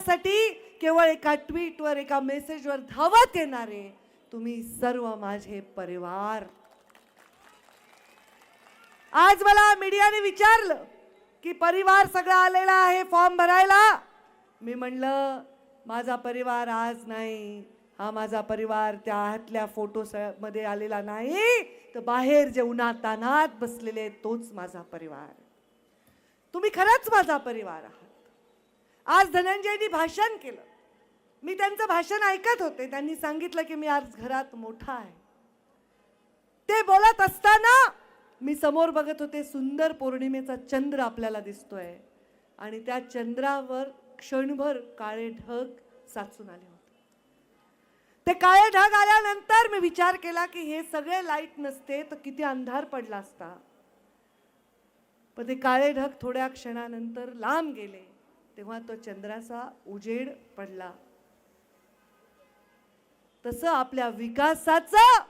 साठी केवळ एका ट्विटवर एका मेसेजवर धावत येणारे तुम्ही सर्व माझे परिवार. आज मला मीडियाने विचारलं की परिवार सगळा आलेला आहे फॉर्म भरायला? मी म्हणलं माझा परिवार आज नाही. हा माझा परिवार त्या आतल्या फोटो मध्ये आलेला नाही. तर बाहेर जे उन्हात तानात बसलेले तोच माझा परिवार. तुम्ही खरंच माझा परिवार आहात. आज धनंजयनी भाषण केलं. मी त्यांचं भाषण ऐकत होते. त्यांनी सांगितलं की मी आज घरात मोठा आहे. ते बोलत असताना मी समोर बघत होते सुंदर पौर्णिमेचा चंद्र आपल्याला दिसतोय. आणि त्या चंद्रावर क्षणभर काळे ढग साचून आले होते. ते काळे ढग आल्यानंतर मी विचार केला की हे सगळे लाइट नसते तर किती अंधार पडला असता. पण ते काळे ढग थोड्या क्षणानंतर लांब गेले. तेव्हा तो चंद्राचा उजेड पडला. तसं आपल्या विकासाचं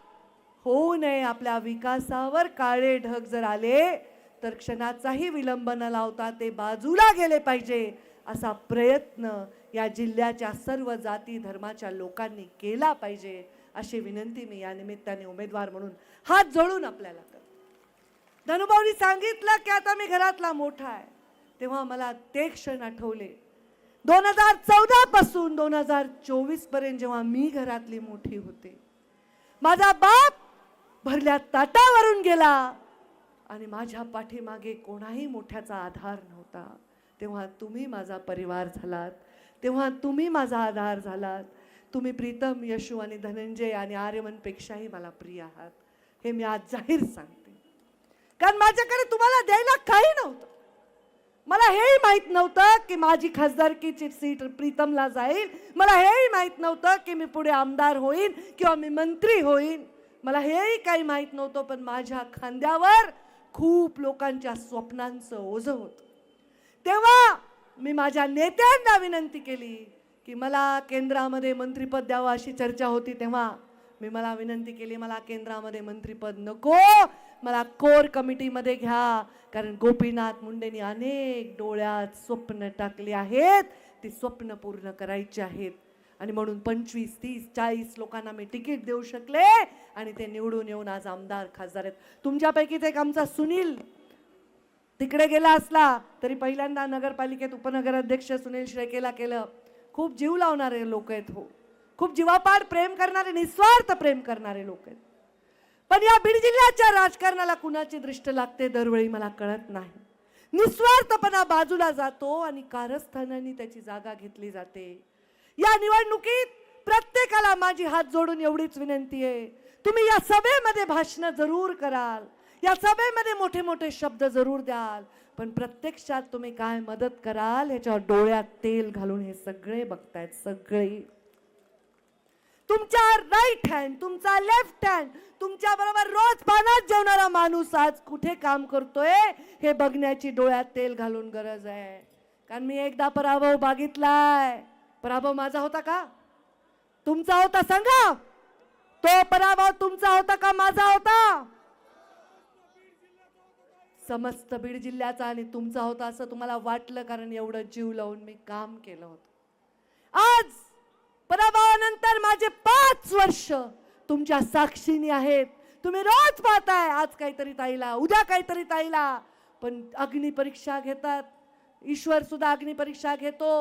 होऊ नये. आपल्या विकासावर काळे ढग जर आले तर क्षणाचाही विलंब न लावता ते बाजूला गेले पाहिजे असा प्रयत्न या जिल्ह्याच्या सर्व जाती धर्माच्या लोकांनी केला पाहिजे अशी विनंती मी या निमित्ताने उमेदवार म्हणून हात जोडून आपल्याला करतो. धनुभाऊनी सांगितलं की आता मी घरातला मोठा आहे. तेव्हा मला ते क्षण आठवले. दोन हजार चौदापासून दोन हजार चोवीसपर्यंत जेव्हा मी घरातली मोठी होते माझा बाप भरल्या ताटावरून गेला आणि माझ्या पाठीमागे कोणाही मोठ्याचा आधार नव्हता. तेव्हा तुम्ही माझा परिवार झालात. तेव्हा तुम्ही माझा आधार झालात. तुम्ही प्रीतम यशू आणि धनंजय आणि आर्यमनपेक्षाही मला प्रिय आहात. हे मी आज जाहीर सांगते. कारण माझ्याकडे तुम्हाला द्यायला काही नव्हतं. मला हेही माहीत नव्हतं की माझी खासदारकीची सीट प्रीतमला जाईल. मला हेही माहीत नव्हतं की मी पुढे आमदार होईन किंवा मी मंत्री होईन. मला हेही काही माहीत नव्हतं पण माझ्या खांद्यावर खूप लोकांच्या स्वप्नांचं ओझं होतं. तेव्हा मी माझ्या नेत्यांना विनंती केली की मला केंद्रामध्ये मंत्रीपद द्यावं अशी चर्चा होती तेव्हा. मी मला विनंती केली मला केंद्रामध्ये मंत्रीपद नको. मला कोर कमिटीमध्ये घ्या. कारण गोपीनाथ मुंडेंनी अनेक डोळ्यात स्वप्न टाकली आहेत. ती स्वप्न पूर्ण करायची आहेत. आणि म्हणून पंचवीस तीस चाळीस लोकांना मी तिकीट देऊ शकले आणि ते निवडून येऊन आज आमदार खासदार आहेत. तुमच्यापैकीच एक आमचा सुनील तिकडे गेला असला तरी पहिल्यांदा नगरपालिकेत उपनगराध्यक्ष सुनील श्रेकेला केलं. खूप जीव लावणारे लोक आहेत हो. खूप जीवापाड प्रेम करणारे निस्वार्थ प्रेम करणारे लोक आहेत. पण या बीड जिल्ह्याच्या राजकारणाला कुणाची दृष्ट लागते दरवेळी मला कळत नाही. निस्वार्थपणा बाजूला जातो आणि कारस्थानाने त्याची जागा घेतली जाते. या निवडणुकीत प्रत्येकाला माझी हात जोडून एवढीच विनंती आहे. तुम्ही या सभेमध्ये भाषण जरूर कराल. या सभेमध्ये मोठे मोठे शब्द जरूर द्याल. पण प्रत्यक्षात तुम्ही काय मदत कराल ह्याच्यावर डोळ्यात तेल घालून हे सगळे बघतायत सगळे. तुमच्या राईट हँड तुमचा लेफ्ट हँड तुमच्या बरोबर रोज पाण्यात जेवणारा माणूस आज कुठे काम करतोय हे बघण्याची डोळ्यात तेल घालून गरज आहे. कारण मी एकदा पराभव बघितलाय. पराभव माझा होता का? तुमचा होता सांगा तो पराभव तुमचा होता का माझा होता? समस्त बीड जिल्ह्याचा आणि तुमचा होता असं तुम्हाला वाटलं कारण एवढं जीव लावून मी काम केलं होतं. आज पराभवानंतर माझे पाच वर्ष तुमच्या साक्षीने आहेत. तुम्ही रोज पाहताय आज काहीतरी ताईला उद्या काहीतरी ताईला. पण अग्निपरीक्षा घेतात. ईश्वर सुद्धा अग्निपरीक्षा घेतो.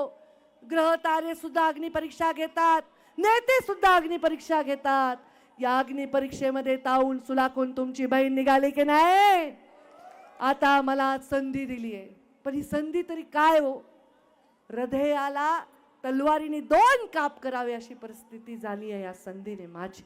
ग्रह तारे सुद्धा अग्निपरीक्षा घेतात. नेते सुद्धा अग्निपरीक्षा घेतात. या अग्निपरीक्षेमध्ये ताऊन सुलाखून तुमची बहीण निघाली की नाही? आता मला संधी दिली आहे पण ही संधी तरी काय हो? हृदयाला तलवारीने दोन काप करावे अशी परिस्थिती झाली आहे या संधीने माझी.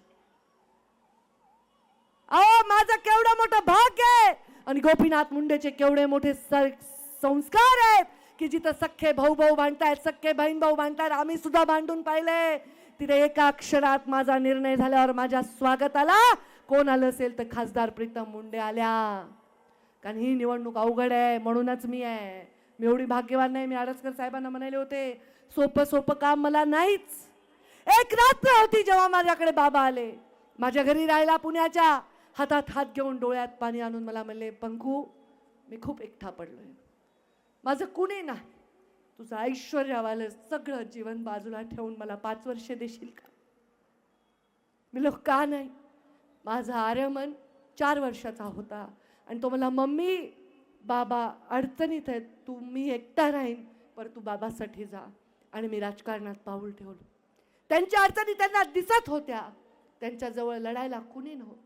अहो माझं केवढं मोठं भाग्य आहे. आणि गोपीनाथ मुंडेचे केवढे मोठे संस्कार आहेत की जिथं सख्खे भाऊ भाऊ बांधतायत सख्खे बहीण भाऊ बांधतायत आम्ही सुद्धा भांडून पाहिले. तिथे एका अक्षरात माझा निर्णय झाल्यावर माझ्या स्वागताला कोण आलं असेल तर खासदार प्रीतम मुंडे आल्या. कारण ही निवडणूक अवघड आहे म्हणूनच मी आहे. मी एवढी भाग्यवान नाही मी आडसकर साहेबांना म्हणाले होते सोपं सोपं काम मला नाहीच. एक रात्र होती जेव्हा माझ्याकडे बाबा आले. माझ्या घरी राहिला पुण्याच्या. हातात हात घेऊन डोळ्यात पाणी आणून मला म्हणले पंखू मी खूप एकटा पडलोय. माझं कुणी नाही. तुझं ऐश्वर्यावालं सगळं जीवन बाजूला ठेवून मला पाच वर्षे देशील का? मी लोक का नाही? माझा आर्यमन चार वर्षाचा होता आणि तो मला मम्मी बाबा अडचणीत आहेत. तू मी एकटा राहीन. पर तू बाबासाठी जा. आणि मी राजकारणात पाऊल ठेवलं. त्यांच्या अडचणी त्यांना दिसत होत्या. त्यांच्याजवळ लढायला कुणी नव्हतं.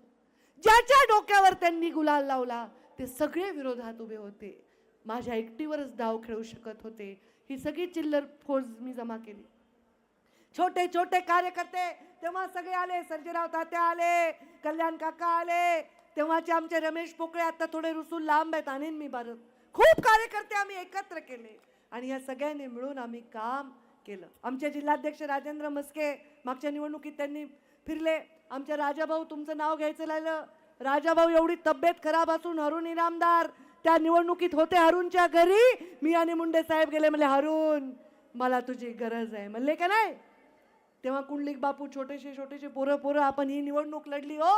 ज्याच्या डोक्यावर त्यांनी गुलाल लावला ते सगळे विरोधात उभे होते. माझ्या एकटीवरच डाव खेळू शकत होते. ही सगळी चिल्लर फोर्स मी जमा केली. छोटे छोटे कार्यकर्ते तेव्हा सगळे आले. सर्जेराव तात्या आले कल्याण काका आले. तेव्हाचे आमचे रमेश पोकळे आता थोडे रुसून लांब आहेत. आणीन मी भारत खूप कार्यकर्ते आम्ही एकत्र केले. आणि या सगळ्यांनी मिळून आम्ही काम केलं. आमचे जिल्हाध्यक्ष राजेंद्र मस्के मागच्या निवडणुकीत त्यांनी फिरले. आमच्या राजाभाऊ तुमचं नाव घ्यायचं लागलं राजाभाऊ एवढी तब्येत खराब असून हरुण इनामदार. त्या निवडणुकीत होते हरुणच्या घरी. मी आणि मुंडे साहेब गेले म्हणले हरुण मला तुझी गरज आहे. म्हणले का नाही? तेव्हा कुंडलिक बापू छोटेसे छोटेसे पोरं पोरं आपण ही निवडणूक लढली हो.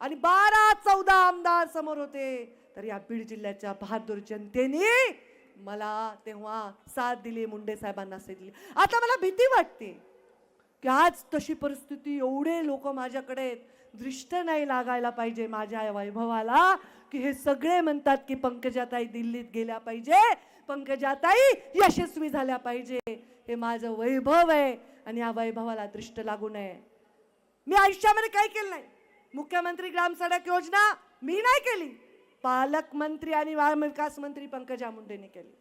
आणि बारा चौदा आमदार समोर होते. तर या बीड जिल्ह्याच्या बहादूर जनतेने मला तेव्हा साथ दिली मुंडे साहेबांना साथ दिली. आता मला भीती वाटते की आज तशी परिस्थिती एवढे लोक माझ्याकडे दृष्ट नाही लागायला पाहिजे माझ्या वैभवाला की हे सगळे म्हणतात की पंकजाताई दिल्लीत गेल्या पाहिजे पंकजाताई यशस्वी झाल्या पाहिजे. हे माझं वैभव आहे आणि या वैभवाला दृष्ट लागू नये. मी आयुष्यामध्ये काय केलं नाही. मुख्यमंत्री ग्राम सडक योजना मी नाही केली. पालकमंत्री आणि विकास मंत्री पंकजा मुंडेने केली.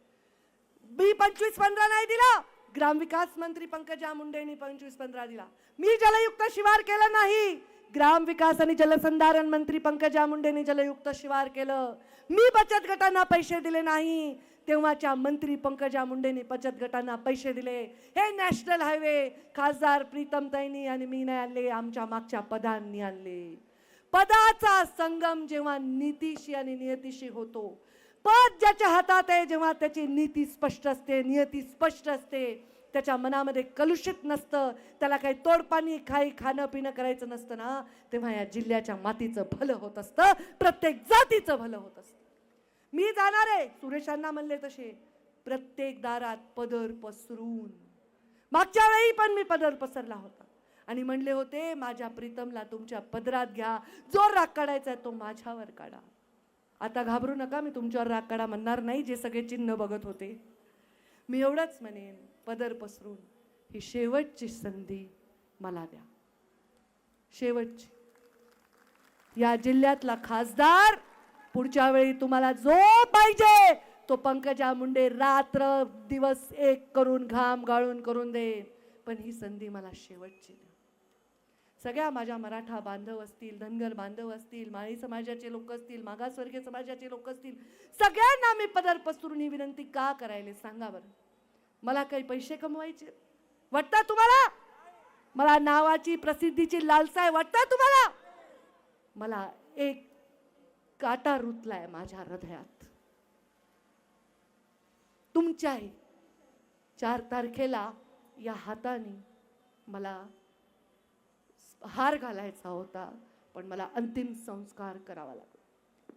मी पंचवीस पंधरा नाही दिला ग्रामविकास मंत्री पंकजा मुंडेंनी पंचवीस पंधरा दिला. मी जलयुक्त शिवार केलं नाही ग्रामविकास आणि जलसंधारण मंत्री पंकजा मुंडेंनी जलयुक्त शिवार केलं. मी बचत गटांना पैसे दिले नाही तेव्हाच्या मंत्री पंकजा मुंडेंनी बचत गटांना पैसे दिले. हे नॅशनल हायवे खासदार प्रीतम तैनी आणि मी नाही आणले आमच्या मागच्या पदांनी आणले. पदाचा संगम जेव्हा नीतीशी आणि नियतीशी होतो पद ज्याच्या हातात आहे जेव्हा त्याची नीती स्पष्ट असते नियती स्पष्ट असते त्याच्या मनामध्ये कलुषित नसतं त्याला काही तोडपाणी खाई खाणं पिणं करायचं नसतं ना तेव्हा या जिल्ह्याच्या मातीचं भलं होत असतं प्रत्येक जातीचं भलं होत असतं. मी जाणार आहे सुरेशांना म्हणले तसे प्रत्येक दारात पदर पसरून. मागच्या वेळी पण मी पदर पसरला होता. आणि म्हणले होते माझ्या प्रीतमला तुमच्या पदरात घ्या. जो राग काढायचा आहे तो माझ्यावर काढा. आता घाबरू नका मी तुमच्यावर राग काढा म्हणणार नाही जे सगळे चिन्ह बघत होते. मी एवढंच म्हणेन पदर पसरून ही शेवटची संधी मला द्या. शेवटची. या जिल्ह्यातला खासदार पुढच्या वेळी तुम्हाला जो पाहिजे तो पंकजा मुंडे रात्र दिवस एक करून घाम गाळून करून दे पण ही संधी मला शेवटची सगळ्या माझ्या मराठा बांधव असतील धनगर बांधव असतील माळी समाजाचे लोक असतील मागासवर्गीय समाजाचे लोक असतील सगळ्यांना मी पदर पसरून ही विनंती का करायले सांगा बरं. मला काही पैसे कमवायचे? वाटतं तुम्हाला? मला नावाची प्रसिद्धीची लालसा आहे वाटतं तुम्हाला? मला एक काटा रुतलाय माझ्या हृदयात. तुमच्याही चार तारखेला या हाताने मला हार घालायचा होता पण मला अंतिम संस्कार करावा लागला.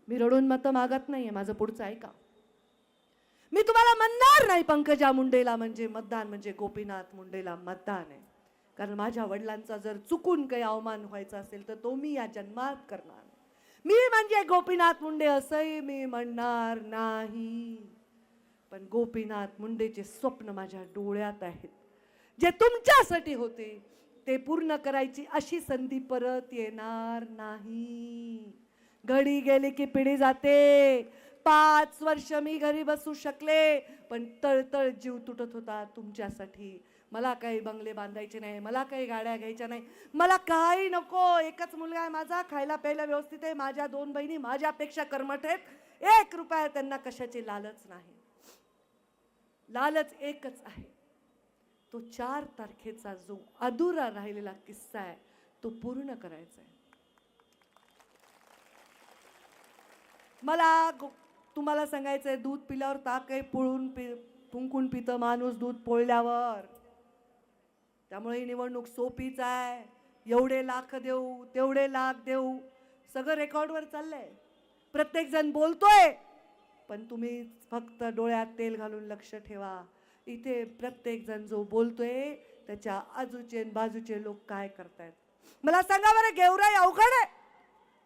मी रडून मतं मागत नाहीये माझं पुढचं ऐका. मी तुम्हाला म्हणणार नाही पंकजा मुंडेला म्हणजे मतदान म्हणजे गोपीनाथ मुंडेला मतदान आहे. कारण माझ्या वडिलांचा जर चुकून काही अवमान व्हायचा असेल तर तो मी या जन्मात करणार मी म्हणजे गोपीनाथ मुंडे असंही मी म्हणणार नाही. पण गोपीनाथ मुंडेचे स्वप्न माझ्या डोळ्यात आहेत. जे तुमच्यासाठी होते ते पूर्ण करायची अशी संधी परत येणार नाही. घडी गेली की पिढी जाते. पाच वर्ष मी घरी बसू शकले पण तळतळ जीव तुटत होता तुमच्यासाठी. मला काही बंगले बांधायचे नाही मला काही गाड्या घ्यायच्या नाही. मला काही नको. एकच मुलगा आहे माझा खायला प्यायला व्यवस्थित आहे. माझ्या दोन बहिणी माझ्यापेक्षा कर्मठ आहेत. एक रुपया त्यांना कशाची लालच नाही. लालच एकच आहे. तो चार तारखेचा जो अधुरा राहिलेला किस्सा आहे तो पूर्ण करायचा आहे. मला गो- तुम्हाला सांगायचंय दूध पिल्यावर ताक आहे पोळून पि फुंकून पितं माणूस दूध पोळल्यावर. त्यामुळे ही निवडणूक सोपीच आहे. एवढे लाख देऊ तेवढे लाख देऊ. सगळं रेकॉर्डवर चाललंय. प्रत्येकजण बोलतोय पण तुम्ही फक्त डोळ्यात तेल घालून लक्ष ठेवा. इथे प्रत्येकजण जो बोलतोय त्याच्या आजूचे आणि बाजूचे लोक काय करतायत? मला सांगा बरं गेवराई अवघड आहे.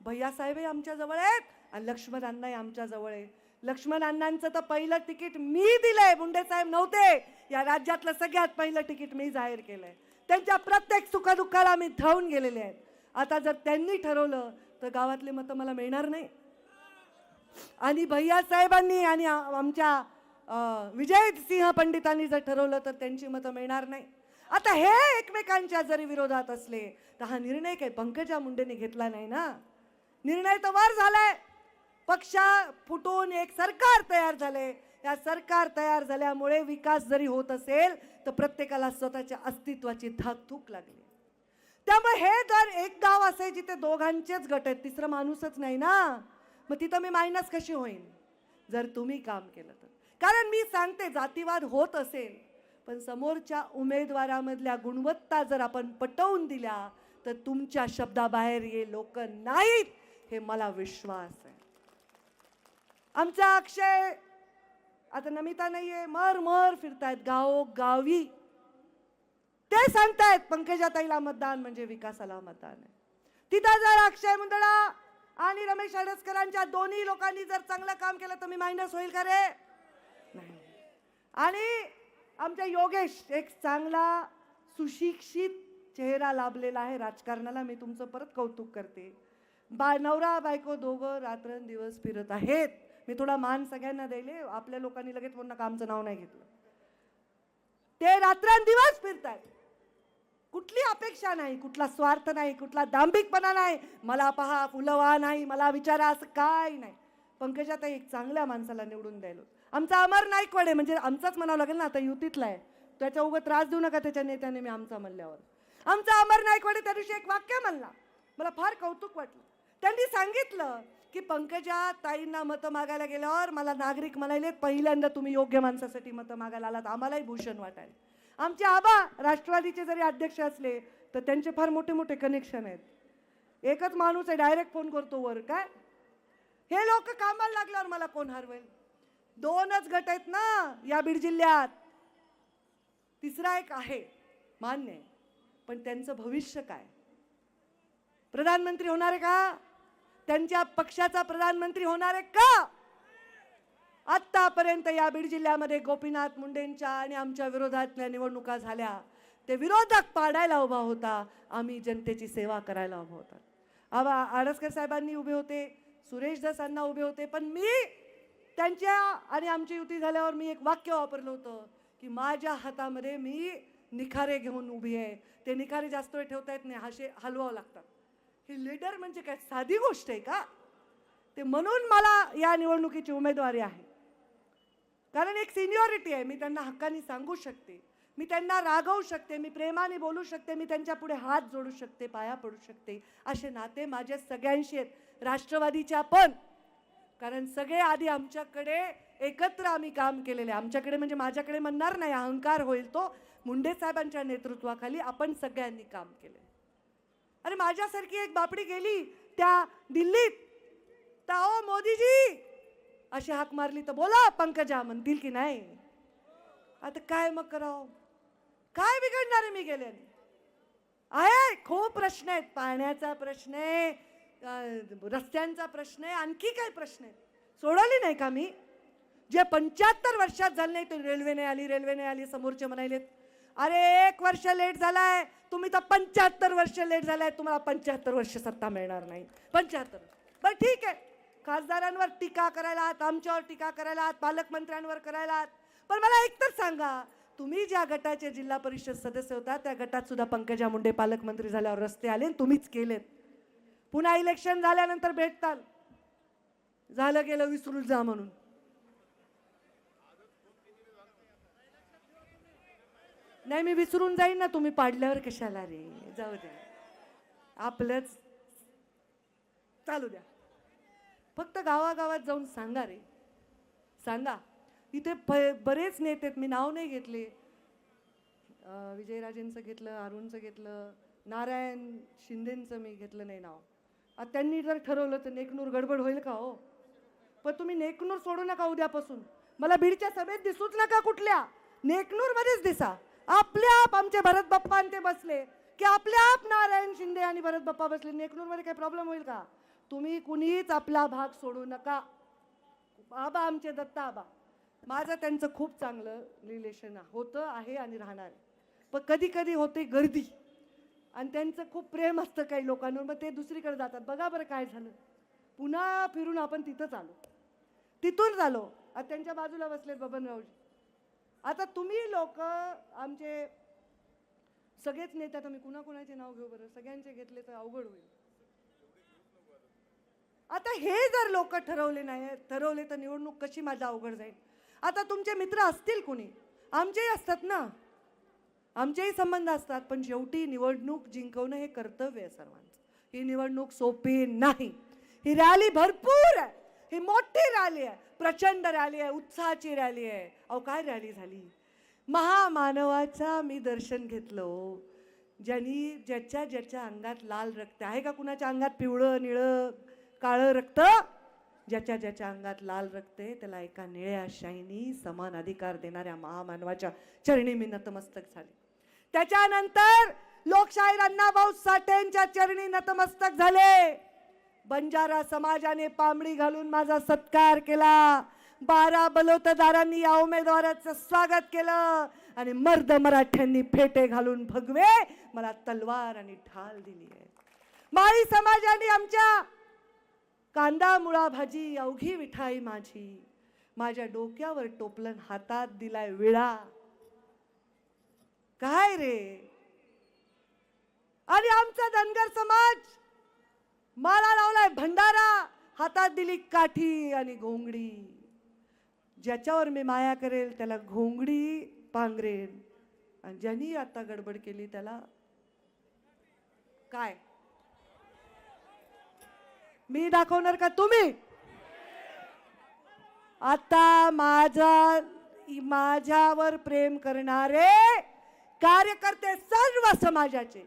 भैया साहेबही आमच्या जवळ आहेत आणि लक्ष्मण अण्णाही आमच्या जवळ आहे लक्ष्मण अण्णांचं तर पहिलं तिकीट मी दिलंय मुंडे साहेब नव्हते. या राज्यातलं सगळ्यात पहिलं तिकीट मी जाहीर केलंय. त्यांच्या प्रत्येक सुखदुःखाला मी धावून गेलेले आहेत. आता जर त्यांनी ठरवलं तर गावातले मतं मला मिळणार नाही. आणि भैया साहेबांनी आणि आमच्या विजय सिंह पंडितांनी जर ठरवलं तर त्यांची मतं मिळणार नाही. आता हे एकमेकांच्या जरी विरोधात असले तर हा निर्णय काही पंकजा मुंडेने घेतला नाही ना? निर्णय तर वर झालाय. पक्षा फुटून एक सरकार तयार झाले या सरकार तयार झाल्यामुळे विकास जरी होत असेल तर प्रत्येकाला स्वतःच्या अस्तित्वाची धाकधूक लागली. त्यामुळे हे जर एक गाव असे जिथे दोघांचेच गट आहेत तिसरं माणूसच नाही ना? मग तिथं मी मायनस कशी होईन? जर तुम्ही काम केलं कारण मी सांगते जातीवाद होत असेल पण समोरच्या उमेदवारामधल्या गुणवत्ता जर आपण पटवून दिल्या तर तुमच्या शब्दाबाहेर हे लोक नाहीत हे मला विश्वास आहे. आमचा अक्षय आता नमिता नाहीये मर मर फिरतायत गाव गावी ते सांगतायत पंकजाताईला मतदान म्हणजे विकासाला मतदान आहे. तिथं जर अक्षय मुंदडा आणि रमेश हडसकरांच्या दोन्ही लोकांनी जर चांगलं काम केलं तर मी मायनस होईल का रे? नाही. आणि आमच्या योगेश एक चांगला सुशिक्षित चेहरा लाभलेला आहे राजकारणाला. मी तुमचं परत कौतुक करते. बा नवरा बायको दोघं रात्रंदिवस फिरत आहेत. मी थोडा मान सगळ्यांना द्यायले आपल्या लोकांनी लगेच पुन्हा कामचं नाव नाही घेतलं. ते रात्रंदिवस फिरतात कुठली अपेक्षा नाही कुठला स्वार्थ नाही कुठला दांभिकपणा नाही. मला पहा फुलवा नाही मला विचारा असं काय नाही. पंकजात एक चांगल्या माणसाला निवडून द्यायला आमचा अमर नाईकवाडे म्हणजे आमचाच म्हणावं लागेल ना आता युतीतला आहे. त्याच्या उगं त्रास देऊ नका त्याच्या नेत्याने मी आमचा म्हणल्यावर. आमचा अमर नाईकवाडे त्या दिवशी एक वाक्य म्हणला. मला फार कौतुक वाटलं. त्यांनी सांगितलं की पंकजा ताईंना मतं मागायला गेल्यावर मला नागरिक म्हणाले पहिल्यांदा तुम्ही योग्य माणसासाठी मतं मागायला आलात. आम्हालाही भूषण वाटायला. आमचे आबा राष्ट्रवादीचे जरी अध्यक्ष असले तर त्यांचे फार मोठे मोठे कनेक्शन आहेत. एकच माणूस आहे डायरेक्ट फोन करतो वर. काय? हे लोक कामाला लागल्यावर मला कोण हरवेल? दोनच गट आहेत ना या बीड जिल्ह्यात. तिसरा एक आहे मान्य आहे. पण त्यांचं भविष्य काय? प्रधानमंत्री होणार आहे का? त्यांच्या पक्षाचा प्रधानमंत्री होणार आहे का? आत्तापर्यंत या बीड जिल्ह्यामध्ये गोपीनाथ मुंडेंच्या आणि आमच्या विरोधातल्या निवडणुका झाल्या. ते विरोधक पाडायला उभा होता. आम्ही जनतेची सेवा करायला उभा होता. आबा आडसकर साहेबांनी उभे होते सुरेश दसांना उभे होते पण मी त्यांच्या आणि आमची युती झाल्यावर मी एक वाक्य वापरलं होतं की माझ्या हातामध्ये मी निखारे घेऊन उभी आहे. ते निखारे जास्त वेळ ठेवता येत नाही हाशे हलवावं लागतात. ही लीडर म्हणजे काय? साधी गोष्ट आहे का? ते म्हणून मला या निवडणुकीची उमेदवारी आहे. कारण एक सिनियॉरिटी आहे मी त्यांना हक्काने सांगू शकते. मी त्यांना रागवू शकते मी प्रेमाने बोलू शकते मी त्यांच्या पुढे हात जोडू शकते पाया पडू शकते. असे नाते माझ्या सगळ्यांशी आहेत. राष्ट्रवादीच्या पण कारण सगळे आधी आमच्याकडे एकत्र आम्ही काम केलेले. आमच्याकडे म्हणजे माझ्याकडे म्हणणार नाही अहंकार होईल तो. मुंडे साहेबांच्या नेतृत्वाखाली आपण सगळ्यांनी काम केले. अरे माझ्यासारखी एक बापडी गेली त्या दिल्लीत. तर अहो मोदीजी अशी हाक मारली तर बोला पंकजा म्हणतील की नाही. आता काय मग करावं? काय बिघडणार आहे मी गेल्याने? आहे खूप प्रश्न आहेत. पाण्याचा प्रश्न आहे रस्त्यांचा प्रश्न आहे आणखी काय प्रश्न आहे? सोडवली नाही का मी? जे पंच्याहत्तर वर्षात झालं नाही ते रेल्वेने आली रेल्वेने आली समोरचे म्हणालेत अरे एक वर्ष लेट झालाय तुम्ही तर पंच्याहत्तर वर्ष लेट झालाय तुम्हाला पंच्याहत्तर वर्ष सत्ता मिळणार नाही. पंच्याहत्तर. बरं ठीक आहे. खासदारांवर टीका करायला आहात आमच्यावर टीका करायला आहात पालकमंत्र्यांवर करायला आहात पण मला एक तर सांगा तुम्ही ज्या गटाचे जिल्हा परिषद सदस्य होता त्या गटात सुद्धा पंकजा मुंडे पालकमंत्री झाल्यावर रस्ते आले आणि तुम्हीच केलेत. पुन्हा इलेक्शन झाल्यानंतर भेटताल. झालं गेलं विसरून जा म्हणून. नाही मी विसरून जाईन ना तुम्ही पाडल्यावर कशाला रे? जाऊ द्या. आपलंच चालू द्या. फक्त गावागावात जाऊन सांगा रे. सांगा. इथे ब- बरेच नेते आहेत. मी नाव नाही घेतले. विजयराजेंचं घेतलं अरुणचं घेतलं नारायण शिंदेंचं मी घेतलं नाही नाव. त्यांनी जर ठरवलं तर नेकनूर गडबड होईल का हो? पण तुम्ही नेकनूर सोडू नका उद्यापासून. मला बीडच्या सभेत दिसूच नका कुठल्या. नेकनूरमध्येच दिसा. आपल्या आप आमचे भरत बाप्पा ते बसले. की आपल्या आप नारायण शिंदे आणि भरत बाप्पा बसले. नेकनूरमध्ये काही प्रॉब्लेम होईल का? तुम्ही कुणीच आपला भाग सोडू नका. बाबा आमचे दत्ता आबा. माझं त्यांचं खूप चांगलं रिलेशन होतं आहे आणि राहणार आहे. पण कधी कधी होते गर्दी. आणि त्यांचं खूप प्रेम असतं काही लोकांवर. मग ते दुसरीकडे जातात. बघा बरं काय झालं. पुन्हा फिरून आपण तिथंच आलो. तिथून आलो आता त्यांच्या बाजूला बसलेत बबनरावजी आता तुम्ही लोक आमचे सगळेच नेते आता मी कुणाकुणाचे नाव घेऊ बरं? सगळ्यांचे घेतले तर अवघड होईल. आता हे जर लोक ठरवले नाही ठरवले तर निवडणूक कशी माझा अवघड जाईल? आता तुमचे मित्र असतील कोणी? आमचेही असतात ना? आमचेही संबंध असतात पण शेवटी निवडणूक जिंकवणं हे कर्तव्य आहे सर्वांचं. ही निवडणूक सोपी नाही. ही रॅली भरपूर आहे. ही मोठी रॅली आहे. प्रचंड रॅली आहे. उत्साहाची रॅली आहे. अहो काय रॅली झाली? महामानवाचा मी दर्शन घेतलं हो. ज्यांनी ज्याच्या ज्याच्या अंगात लाल रक्त आहे का कुणाच्या अंगात? पिवळं निळं काळं रक्त? ज्याच्या ज्याच्या अंगात लाल रक्त आहे त्याला एका निळ्या शाईनी समान अधिकार देणाऱ्या महामानवाच्या चरणी मी नतमस्तक झाले. त्याच्यानंतर लोकशाहीर अण्णाभाऊ साठेंच्या चरणी नतमस्तक झाले. बंजारा समाजाने पामडी घालून माझा सत्कार केला. बारा बलोतदारांनी या उमेदवाराचं स्वागत केलं आणि मर्द मराठ्यांनी फेटे घालून भगवे मला तलवार आणि ढाल दिली आहे. माळी समाजाने आमच्या कांदा मुळा भाजी अवघी विठाई माझी माझ्या डोक्यावर टोपलन हातात दिलाय विळा. काय रे? आणि आमचा धनगर समाज? माळा लावलाय भंडारा हातात दिली काठी आणि घोंगडी. ज्याच्यावर मी माया करेल त्याला घोंगडी पांघरेन आणि ज्यांनी आता गडबड केली त्याला काय? मी दाखवणार का तुम्ही? आता माझा माझ्यावर प्रेम करणारे कार्यकर्ते सर्व समाजाचे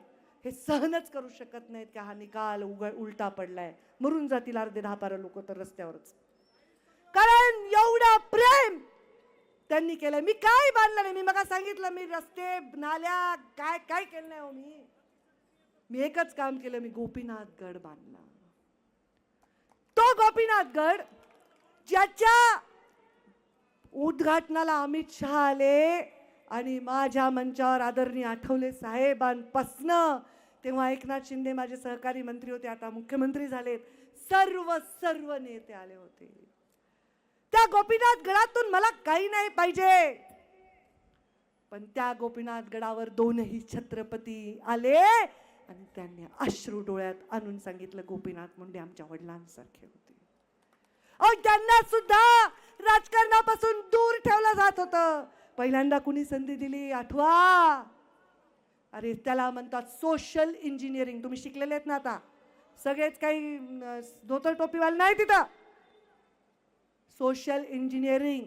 हे सहनच करू शकत नाहीत की हा निकाल उघड उलटा पडलाय. मरून जातील अर्धे दहा बारा लोक तर रस्त्यावरच. कारण एवढा प्रेम त्यांनी केलंय. मी काय बांधलं नाही? मी मग सांगितलं मी रस्ते नाल्या काय काय केलं नाही हो मी. मी एकच काम केलं मी गोपीनाथ गड बांधला. तो गोपीनाथ गड ज्याच्या उद्घाटनाला अमित शहा आले आणि माझ्या मंचावर आदरणीय आठवले साहेबांपासनं तेव्हा एकनाथ शिंदे माझे सहकारी मंत्री होते आता मुख्यमंत्री झालेत. सर्व सर्व नेते आले होते. त्या गोपीनाथ गडातून मला काही नाही पाहिजे. पण त्या गोपीनाथ गडावर दोनही छत्रपती आले आणि त्यांनी अश्रू डोळ्यात आणून सांगितलं गोपीनाथ मुंडे आमच्या वडिलांसारखे होते. अहो त्यांना सुद्धा राजकारणापासून दूर ठेवलं जात होतं. पहिल्यांदा कुणी संधी दिली? आठवा! अरे त्याला म्हणतात सोशल इंजिनिअरिंग तुम्ही शिकलेले आहेत ना आता. सगळेच काही धोतर टोपीवाले नाही तिथं. सोशल इंजिनिअरिंग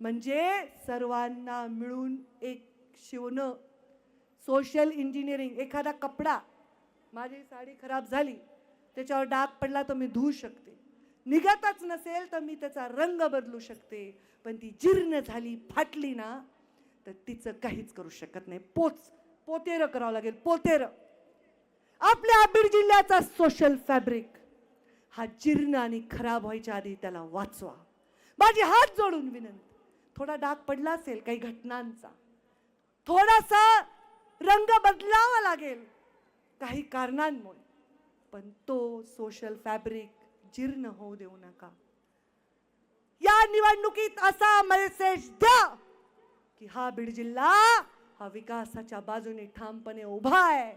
म्हणजे सर्वांना मिळून एक शिवणं. सोशल इंजिनिअरिंग एखादा कपडा. माझी साडी खराब झाली. त्याच्यावर डाग पडला तर मी धुवू शकते. निघतच नसेल तर मी त्याचा रंग बदलू शकते. पण ती जीर्ण झाली फाटली ना तर तिचं काहीच करू शकत नाही. पोच पोतेरं करावं लागेल पोतेरं. आपल्या बीड जिल्ह्याचा सोशल फॅब्रिक हा जीर्ण आणि खराब व्हायच्या आधी त्याला वाचवा. माझी हात जोडून विनंती. थोडा डाग पडला असेल काही घटनांचा. थोडासा रंग बदलावा लागेल काही कारणांमुळे. पण तो सोशल फॅब्रिक जीर्ण होऊ देऊ नका. या निवडणुकीत असा मेसेज द्या की हा बीड जिल्हा हा विकासाच्या बाजूने ठामपणे उभा आहे.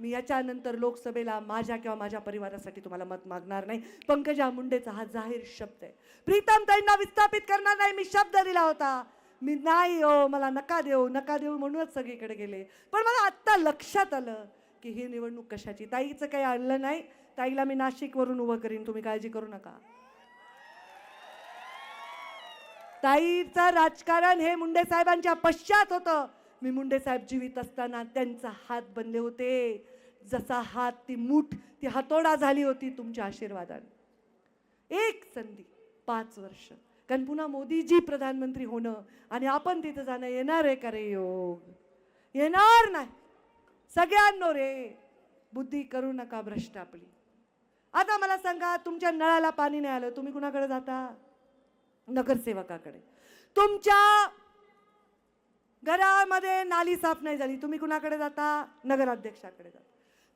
मी याच्यानंतर लोकसभेला माझ्या किंवा माझ्या परिवारासाठी तुम्हाला मत मागणार नाही. पंकजा मुंडेचा हा जाहीर शब्द आहे. प्रीतम ताईंना विस्थापित करणार नाही. मी शब्द दिला होता. मी नाही हो मला नका देऊ नका देऊ म्हणूनच सगळीकडे गेले. पण मला आत्ता लक्षात आलं की ही निवडणूक कशाची? ताईचं काही आणलं नाही. ताईला मी नाशिकवरून उभं करीन तुम्ही काळजी करू नका. ताईचं राजकारण हे मुंडे साहेबांच्या पश्चात होतं. मी मुंडे साहेब जीवित असताना त्यांचा हात बनले होते. जसा हात ती मूठ ती हातोडा झाली होती तुमच्या आशीर्वादाने. एक संधी पाच वर्ष. कारण पुन्हा मोदीजी प्रधानमंत्री होणं आणि आपण तिथं जाणं येणार आहे का रे योग? येणार नाही. सगळ्यांनो रे बुद्धी करू नका भ्रष्ट आपली. आता मला सांगा तुमच्या नळाला पाणी नाही आलं तुम्ही कुणाकडे जाता? नगरसेवकाकडे. तुमच्या घरामध्ये नाली साफ नाही झाली तुम्ही कुणाकडे जाता? नगराध्यक्षाकडे जाता.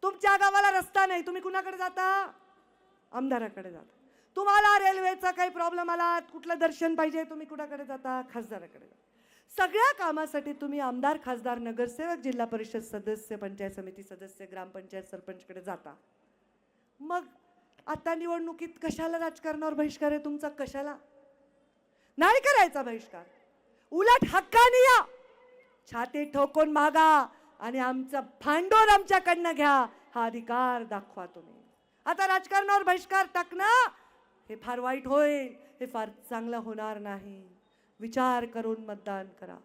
तुमच्या गावाला रस्ता नाही तुम्ही कुणाकडे जाता? आमदाराकडे जाता. तुम्हाला रेल्वेचा काही प्रॉब्लेम आला कुठलं दर्शन पाहिजे तुम्ही कुणाकडे जाता? खासदाराकडे जाता. सगळ्या कामासाठी तुम्ही आमदार खासदार नगरसेवक जिल्हा परिषद सदस्य पंचायत समिती सदस्य ग्रामपंचायत सरपंचकडे जाता. मग आता निवडणुकीत कशाला राजकारणावर बहिष्कार आहे तुमचा? कशाला? नाही करायचा बहिष्कार. उलट हक्काने या. छाती ठोकून मागा आणि आमचं भांडवल आमच्याकडनं घ्या. हा अधिकार दाखवा तुम्ही. आता राजकारणावर बहिष्कार टाकणं हे फार वाईट होईल. हे फार चांगलं होणार नाही. विचार करून मतदान करा.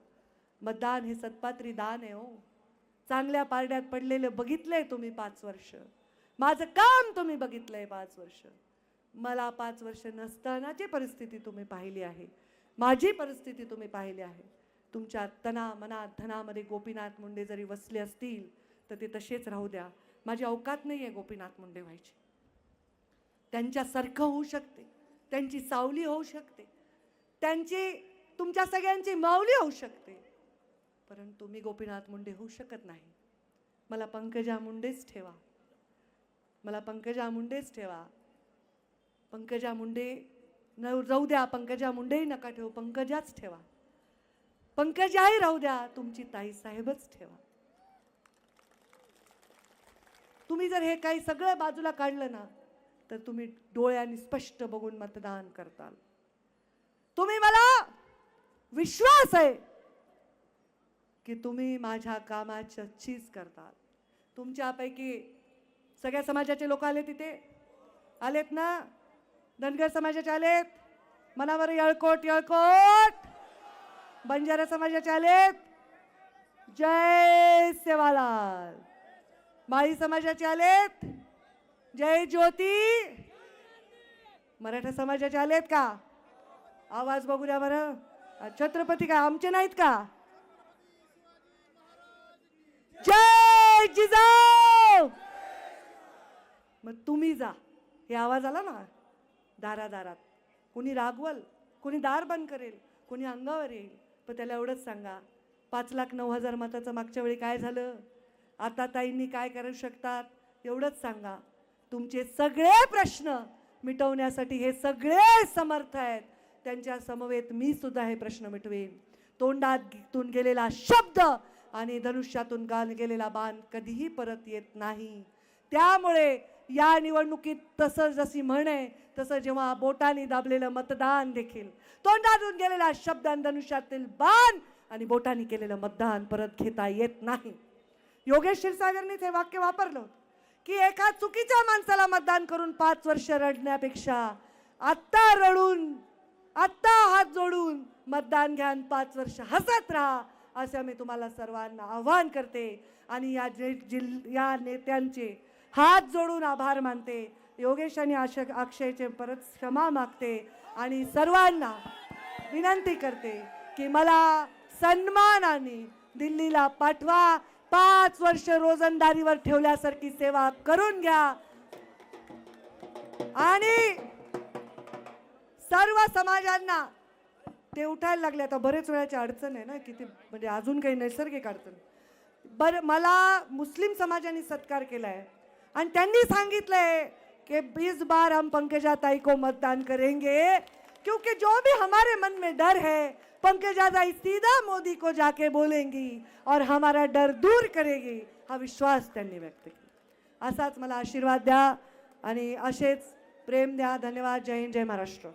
मतदान हे सत्पात्री दान आहे हो. चांगल्या पारड्यात पडलेलं बघितलंय तुम्ही पाच वर्ष. माझं काम तुम्ही बघितलंय पाच वर्ष. मला पाच वर्ष नसतानाची परिस्थिती तुम्ही पाहिली आहे. माझी परिस्थिती तुम्ही पाहिली आहे. तुमच्या तना मनात धनामध्ये गोपीनाथ मुंडे जरी वसले असतील तर ते तसेच राहू द्या. माझी अवकात नाही आहे गोपीनाथ मुंडे व्हायची. त्यांच्यासारखं होऊ शकते. त्यांची सावली होऊ शकते. त्यांची तुमच्या सगळ्यांची माऊली होऊ शकते. परंतु मी गोपीनाथ मुंडे होऊ शकत नाही. मला पंकजा मुंडेच ठेवा. मला पंकजा मुंडेच ठेवा. पंकजा मुंडे न राहू द्या पंकजा मुंडेही नका ठेवू पंकजाच ठेवा. पंकजाही राहू द्या तुमची ताई साहेबच ठेवा. तुम्ही जर हे काही सगळं बाजूला काढलं ना तर तुम्ही डोळ्यांनी स्पष्ट बघून मतदान करताल. तुम्ही मला विश्वास आहे की तुम्ही माझ्या कामाच्या चीज करताल. तुमच्यापैकी सगळ्या समाजाचे लोक आले तिथे आलेत ना? धनगर समाजाचे आलेत. मनावर यळकोट यळकोट. बंजारा समाजाचे आलेत. जय सेवालाल. माळी समाजाचे आलेत. जय ज्योती. मराठा समाजाचे आलेत का? आवाज बघू द्या बरं. छत्रपती का आमचे नाहीत का? जय जिजा मग तुम्ही जा. हे आवाज आला ना? दारादारात. कोणी रागवल कोणी दार बंद करेल कोणी अंगावर येईल. पण त्याला एवढंच सांगा. पाच लाख नऊ हजार मताचं मागच्या वेळी काय झालं? आता ताईंनी काय करू शकतात? एवढंच सांगा. तुमचे सगळे प्रश्न मिटवण्यासाठी हे सगळे समर्थ आहेत. त्यांच्या समवेत मी सुद्धा हे प्रश्न मिटवेन. तोंडातून गेलेला शब्द आणि धनुष्यातून गाल गेलेला बाण कधीही परत येत नाही. त्यामुळे या निवडणुकीत तसं जशी म्हण आहे तसं जेव्हा बोटाने दाबलेलं मतदान देखील. तोंडातून गेलेला शब्द आणि धनुष्यातील बाण आणि बोटाने केलेलं मतदान परत घेता येत नाही. योगेश क्षीरसागरनीच हे वाक्य वापरलं की एका चुकीच्या माणसाला मतदान करून पाच वर्ष रडण्यापेक्षा आत्ता रडून आत्ता हात जोडून मतदान घ्या आणि पाच वर्ष हसत राहा असं मी तुम्हाला सर्वांना आव्हान करते. आणि या जे जिल या नेत्यांचे हात जोडून आभार मानते. योगेश आणि आश अक्षयचे परत क्षमा मागते आणि सर्वांना विनंती करते की मला सन्मानाने दिल्लीला पाठवा. पाच वर्ष रोजंदारीवर ठेवल्यासारखी सेवा करून घ्या. आणि सर्व समाजांना ते उठायला लागले. आता बरेच वेळाची अडचण आहे ना की ते म्हणजे अजून काही नैसर्गिक अडचण. बरं मला मुस्लिम समाजाने सत्कार केला आहे आणि त्यांनी सांगितलंय कि बीस बार हम पंकजा ताई को मतदान करेंगे क्योंकि जो भी हमारे मन में डर है पंकजा ताई सीधा मोदी को जाके बोलेंगी और हमारा डर दूर करेगी। हा विश्वास त्यांनी व्यक्त केला. असाच मला आशीर्वाद द्या आणि असेच प्रेम द्या. धन्यवाद. जय हिंद जय महाराष्ट्र.